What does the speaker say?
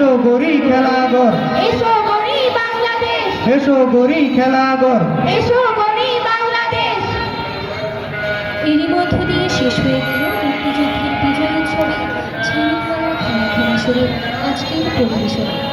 এসো গরি খেলাঘর এসো গড়ি বাংলাদেশ। এসো গরি খেলাঘর এসো গড়ি বাংলাদেশ। এরই মধ্য দিয়ে শেষ হয়ে গেল মুক্তিযুদ্ধের বিজয় উৎসবে ঝিলিক খেলা খেলা শুরু। আজকের পরিবেশনা